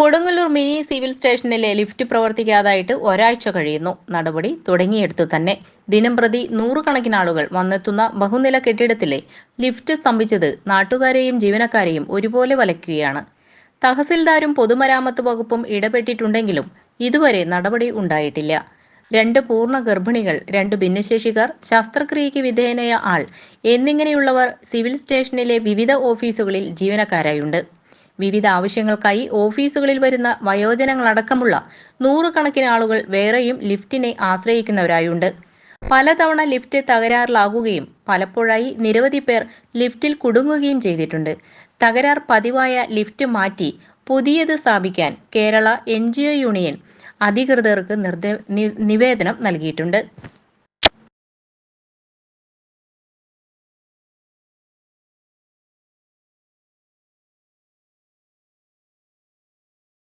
Kodungallur mini civil സ്റ്റേഷനിലെ lift പ്രവർത്തിക്കാതായിട്ട് ഒരാഴ്ച കഴിയുന്നു. നടപടി തുടങ്ങിയെടുത്തു തന്നെ. ദിനം പ്രതി നൂറുകണക്കിന് ആളുകൾ വന്നെത്തുന്ന ബഹുനില കെട്ടിടത്തിലെ ലിഫ്റ്റ് സ്തംഭിച്ചത് നാട്ടുകാരെയും ജീവനക്കാരെയും ഒരുപോലെ വലയ്ക്കുകയാണ്. തഹസിൽദാരും പൊതുമരാമത്ത് വകുപ്പും ഇടപെട്ടിട്ടുണ്ടെങ്കിലും ഇതുവരെ നടപടി ഉണ്ടായിട്ടില്ല. രണ്ട് പൂർണ ഗർഭിണികൾ രണ്ട് ഭിന്നശേഷിക്കാർ ശസ്ത്രക്രിയയ്ക്ക് വിധേയനായ ആൾ എന്നിങ്ങനെയുള്ളവർ സിവിൽ സ്റ്റേഷനിലെ വിവിധ ഓഫീസുകളിൽ ജീവനക്കാരായുണ്ട്. വിവിധ ആവശ്യങ്ങൾക്കായി ഓഫീസുകളിൽ വരുന്ന വയോജനങ്ങളടക്കമുള്ള നൂറുകണക്കിന് ആളുകൾ വേറെയും ലിഫ്റ്റിനെ ആശ്രയിക്കുന്നവരായുണ്ട്. പലതവണ ലിഫ്റ്റ് തകരാറിലാകുകയും പലപ്പോഴായി നിരവധി പേർ ലിഫ്റ്റിൽ കുടുങ്ങുകയും ചെയ്തിട്ടുണ്ട്. തകരാർ പതിവായ ലിഫ്റ്റ് മാറ്റി പുതിയത് സ്ഥാപിക്കാൻ കേരള എൻ യൂണിയൻ അധികൃതർക്ക് നിർദ്ദേ നിവേദനം നൽകിയിട്ടുണ്ട്.